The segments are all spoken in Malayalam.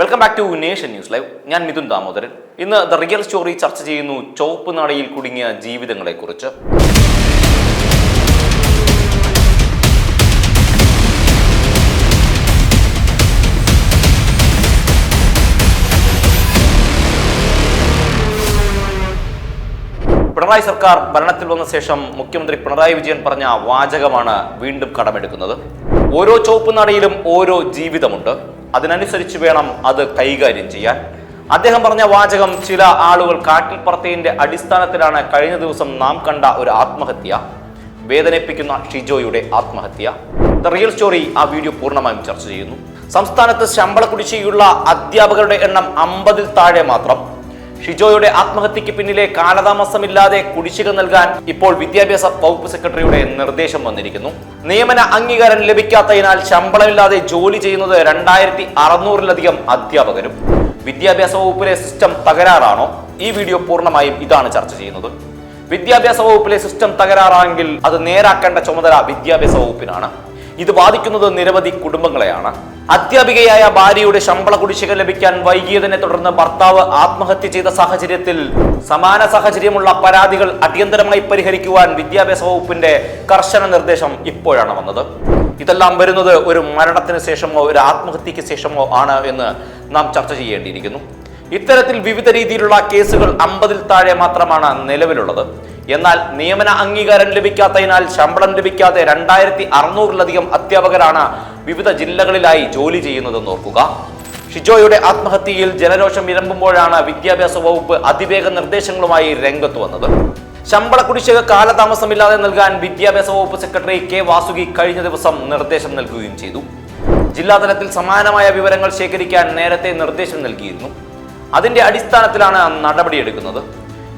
Welcome back to Nation News Live ഞാൻ മിഥുൻ ദാമോദരൻ. ഇന്ന് ദ റിയൽ സ്റ്റോറി ചർച്ച ചെയ്യുന്നു ചോപ്പ് നാടയിൽ കുടുങ്ങിയ ജീവിതങ്ങളെക്കുറിച്ച്. പിണറായി സർക്കാർ ഭരണത്തിൽ വന്ന ശേഷം മുഖ്യമന്ത്രി പിണറായി വിജയൻ പറഞ്ഞ വാചകമാണ് വീണ്ടും കടമെടുക്കുന്നത്. ഓരോ ചോപ്പ് നാടയിലും ഓരോ ജീവിതമുണ്ട്. അതിനനുസരിച്ച് വേണം അത് കൈകാര്യം ചെയ്യാൻ. അദ്ദേഹം പറഞ്ഞ വാചകം ചില ആളുകൾ കാട്ടിൽ അടിസ്ഥാനത്തിലാണ് കഴിഞ്ഞ ദിവസം നാം കണ്ട ഒരു ആത്മഹത്യ. വേദനിപ്പിക്കുന്ന ഷിജോയുടെ ആത്മഹത്യ. ദ റിയൽ സ്റ്റോറി ആ വീഡിയോ പൂർണമായും ചർച്ച ചെയ്യുന്നു. സംസ്ഥാനത്ത് ശമ്പള കുടിശ്ശികയുള്ള അധ്യാപകരുടെ എണ്ണം അമ്പതിൽ താഴെ മാത്രം. ഷിജോയുടെ ആത്മഹത്യക്ക് പിന്നിലെ കാലതാമസമില്ലാതെ കുടിശ്ശിക നൽകാൻ ഇപ്പോൾ വിദ്യാഭ്യാസ വകുപ്പ് സെക്രട്ടറിയുടെ നിർദ്ദേശം വന്നിരിക്കുന്നു. നിയമന അംഗീകാരം ലഭിക്കാത്തതിനാൽ ശമ്പളമില്ലാതെ ജോലി ചെയ്യുന്നത് രണ്ടായിരത്തി അറുന്നൂറിലധികം അധ്യാപകരും വിദ്യാഭ്യാസ വകുപ്പിലെ സിസ്റ്റം തകരാറാണോ? ഈ വീഡിയോ പൂർണമായും ഇതാണ് ചർച്ച ചെയ്യുന്നത്. വിദ്യാഭ്യാസ വകുപ്പിലെ സിസ്റ്റം തകരാറാണെങ്കിൽ അത് നേരാക്കേണ്ട ചുമതല വിദ്യാഭ്യാസ വകുപ്പിനാണ്. ഇത് ബാധിക്കുന്നത് നിരവധി കുടുംബങ്ങളെയാണ്. അധ്യാപികയായ ഭാര്യയുടെ ശമ്പള കുടിശ്ശിക ലഭിക്കാൻ വൈകിയതിനെ തുടർന്ന് ഭർത്താവ് ആത്മഹത്യ ചെയ്ത സാഹചര്യത്തിൽ സമാന സാഹചര്യമുള്ള പരാതികൾ അടിയന്തരമായി പരിഹരിക്കുവാൻ വിദ്യാഭ്യാസ വകുപ്പിന്റെ കർശന നിർദ്ദേശം ഇപ്പോഴാണ് വന്നത്. ഇതെല്ലാം വരുന്നത് ഒരു മരണത്തിന് ശേഷമോ ഒരു ആത്മഹത്യക്ക് ശേഷമോ ആണ് എന്ന് നാം ചർച്ച ചെയ്യേണ്ടിയിരിക്കുന്നു. ഇത്തരത്തിൽ വിവിധ രീതിയിലുള്ള കേസുകൾ അമ്പതിൽ താഴെ മാത്രമാണ് നിലവിലുള്ളത്. എന്നാൽ നിയമന അംഗീകാരം ലഭിക്കാത്തതിനാൽ ശമ്പളം ലഭിക്കാതെ രണ്ടായിരത്തി അറുന്നൂറിലധികം അധ്യാപകരാണ് വിവിധ ജില്ലകളിലായി ജോലി ചെയ്യുന്നതെന്ന് ഓർക്കുക. ഷിജോയുടെ ആത്മഹത്യയിൽ ജനരോഷം ഇരമ്പുമ്പോഴാണ് വിദ്യാഭ്യാസ വകുപ്പ് അതിവേഗ നിർദ്ദേശങ്ങളുമായി രംഗത്ത് വന്നത്. ശമ്പള കുടിശ്ശിക കാലതാമസമില്ലാതെ നൽകാൻ വിദ്യാഭ്യാസ വകുപ്പ് സെക്രട്ടറി കെ വാസുകി കഴിഞ്ഞ ദിവസം നിർദ്ദേശം നൽകുകയും ചെയ്തു. ജില്ലാതലത്തിൽ സമാനമായ വിവരങ്ങൾ ശേഖരിക്കാൻ നേരത്തെ നിർദ്ദേശം നൽകിയിരുന്നു. അതിന്റെ അടിസ്ഥാനത്തിലാണ് നടപടിയെടുക്കുന്നത്.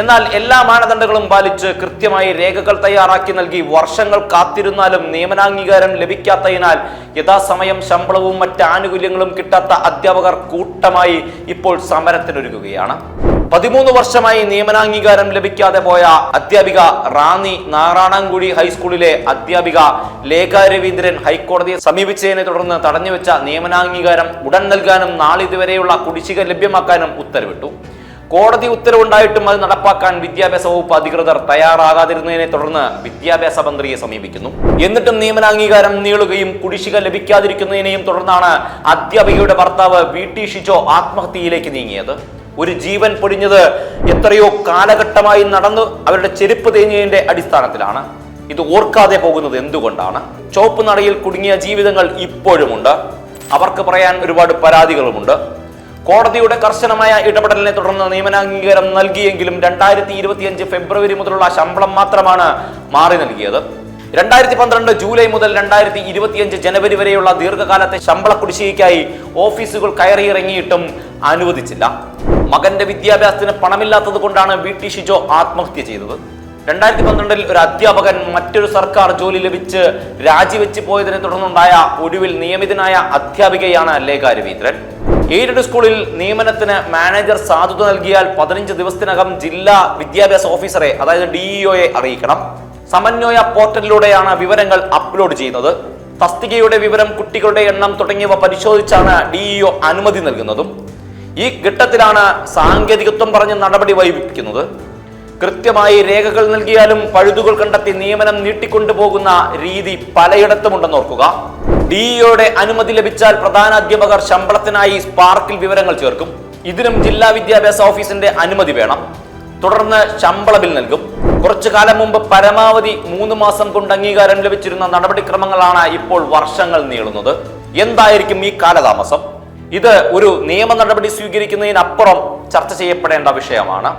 എന്നാൽ എല്ലാ മാനദണ്ഡങ്ങളും പാലിച്ച് കൃത്യമായി രേഖകൾ തയ്യാറാക്കി നൽകി വർഷങ്ങൾ കാത്തിരുന്നാലും നിയമനാംഗീകാരം ലഭിക്കാത്തതിനാൽ യഥാസമയം ശമ്പളവും മറ്റ് ആനുകൂല്യങ്ങളും കിട്ടാത്ത അധ്യാപകർ കൂട്ടമായി ഇപ്പോൾ സമരത്തിനൊരുങ്ങുകയാണ്. പതിമൂന്ന് വർഷമായി നിയമനാംഗീകാരം ലഭിക്കാതെ പോയ അധ്യാപിക റാന്നി നാറാണംകുഴി ഹൈസ്കൂളിലെ അധ്യാപിക ലേഖ രവീന്ദ്രൻ ഹൈക്കോടതിയെ സമീപിച്ചതിനെ തുടർന്ന് തടഞ്ഞുവെച്ച നിയമനാംഗീകാരം ഉടൻ നൽകാനും നാളിതുവരെയുള്ള കുടിശ്ശിക ലഭ്യമാക്കാനും ഉത്തരവിട്ടു. കോടതി ഉത്തരവുണ്ടായിട്ടും അത് നടപ്പാക്കാൻ വിദ്യാഭ്യാസ വകുപ്പ് അധികൃതർ തയ്യാറാകാതിരുന്നതിനെ തുടർന്ന് വിദ്യാഭ്യാസ മന്ത്രിയെ സമീപിക്കുന്നു. എന്നിട്ടും നിയമനാംഗീകാരം നീളുകയും കുടിശ്ശിക ലഭിക്കാതിരിക്കുന്നതിനെയും തുടർന്നാണ് അധ്യാപികയുടെ ഭർത്താവ് വി ടി ഷിജോ ആത്മഹത്യയിലേക്ക് നീങ്ങിയത്. ഒരു ജീവൻ പൊടിഞ്ഞത് എത്രയോ കാലഘട്ടമായി നടന്നു അവരുടെ ചെരുപ്പ് തേഞ്ഞതിന്റെ അടിസ്ഥാനത്തിലാണ്. ഇത് ഓർക്കാതെ പോകുന്നത് എന്തുകൊണ്ടാണ്? ചോപ്പ് നടയിൽ കുടുങ്ങിയ ജീവിതങ്ങൾ ഇപ്പോഴുമുണ്ട്. അവർക്ക് പറയാൻ ഒരുപാട് പരാതികളുമുണ്ട്. കോടതിയുടെ കർശനമായ ഇടപെടലിനെ തുടർന്ന് നിയമനാംഗീകാരം നൽകിയെങ്കിലും രണ്ടായിരത്തി ഇരുപത്തിയഞ്ച് ഫെബ്രുവരി മുതലുള്ള ശമ്പളം മാത്രമാണ് മാറി നൽകിയത്. രണ്ടായിരത്തി പന്ത്രണ്ട് ജൂലൈ മുതൽ രണ്ടായിരത്തി ഇരുപത്തിയഞ്ച് ജനുവരി വരെയുള്ള ദീർഘകാലത്തെ ശമ്പള കുടിശ്ശികയ്ക്കായി ഓഫീസുകൾ കയറിയിറങ്ങിയിട്ടും അനുവദിച്ചില്ല. മകന്റെ വിദ്യാഭ്യാസത്തിന് പണമില്ലാത്തത് കൊണ്ടാണ് വി ടി ഷിജോ ആത്മഹത്യ ചെയ്തത്. രണ്ടായിരത്തി പന്ത്രണ്ടിൽ ഒരു അധ്യാപകൻ മറ്റൊരു സർക്കാർ ജോലി ലഭിച്ച് രാജിവെച്ച് പോയതിനെ തുടർന്നുണ്ടായ ഒടുവിൽ നിയമിതനായ അധ്യാപികയാണ് ലേഖ രവീന്ദ്രൻ. എയ്ഡഡ് സ്കൂളിൽ നിയമനത്തിന് മാനേജർ സാധുത നൽകിയാൽ പതിനഞ്ച് ദിവസത്തിനകം ജില്ലാ വിദ്യാഭ്യാസ ഓഫീസറെ അതായത് ഡിഇഒയെ അറിയിക്കണം. സമന്വയ പോർട്ടലിലൂടെയാണ് വിവരങ്ങൾ അപ്ലോഡ് ചെയ്യുന്നത്. തസ്തികയുടെ വിവരം കുട്ടികളുടെ എണ്ണം തുടങ്ങിയവ പരിശോധിച്ചാണ് ഡിഇഒ അനുമതി നൽകുന്നതും. ഈ ഘട്ടത്തിലാണ് സാങ്കേതികത്വം പറഞ്ഞ് നടപടി വൈകിപ്പിക്കുന്നത് കൃത്യമായി രേഖകൾ നൽകിയാലും പഴുതുകൾ കണ്ടെത്തി നിയമനം നീട്ടിക്കൊണ്ടുപോകുന്ന രീതി പലയിടത്തുമുണ്ടെന്ന് ഓർക്കുക. ഡിഇഒയുടെ അനുമതി ലഭിച്ചാൽ പ്രധാന അധ്യാപകർ ശമ്പളത്തിനായി സ്പാർക്കിൽ വിവരങ്ങൾ ചേർക്കും. ഇതിനും ജില്ലാ വിദ്യാഭ്യാസ ഓഫീസിന്റെ അനുമതി വേണം. തുടർന്ന് ശമ്പള ബിൽ നൽകും. കുറച്ചു കാലം മുമ്പ് പരമാവധി മൂന്ന് മാസം കൊണ്ട് അംഗീകാരം ലഭിച്ചിരുന്ന നടപടിക്രമങ്ങളാണ് ഇപ്പോൾ വർഷങ്ങൾ നീളുന്നത്. എന്തായിരിക്കും ഈ കാലതാമസം? ഇത് ഒരു നിയമ നടപടി സ്വീകരിക്കുന്നതിനപ്പുറം ചർച്ച ചെയ്യപ്പെടേണ്ട വിഷയമാണ്.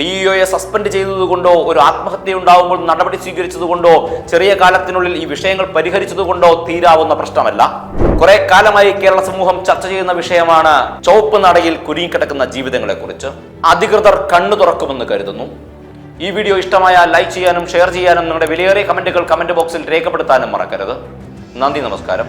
ഡിഇഒയെ സസ്പെൻഡ് ചെയ്തതുകൊണ്ടോ ഒരു ആത്മഹത്യ ഉണ്ടാകുമ്പോൾ നടപടി സ്വീകരിച്ചതുകൊണ്ടോ ചെറിയ കാലത്തിനുള്ളിൽ ഈ വിഷയങ്ങൾ പരിഹരിച്ചതുകൊണ്ടോ തീരാവുന്ന പ്രശ്നമല്ല. കുറെ കാലമായി കേരള സമൂഹം ചർച്ച ചെയ്യുന്ന വിഷയമാണ് ചുവപ്പ് നടയിൽ കുരുങ്ങിക്കിടക്കുന്ന ജീവിതങ്ങളെ കുറിച്ച് അധികൃതർ കണ്ണു തുറക്കുമെന്ന് കരുതുന്നു. ഈ വീഡിയോ ഇഷ്ടമായ ലൈക്ക് ചെയ്യാനും ഷെയർ ചെയ്യാനും നിങ്ങളുടെ വിലയേറിയ കമന്റുകൾ കമന്റ് ബോക്സിൽ രേഖപ്പെടുത്താനും മറക്കരുത്. നന്ദി നമസ്കാരം.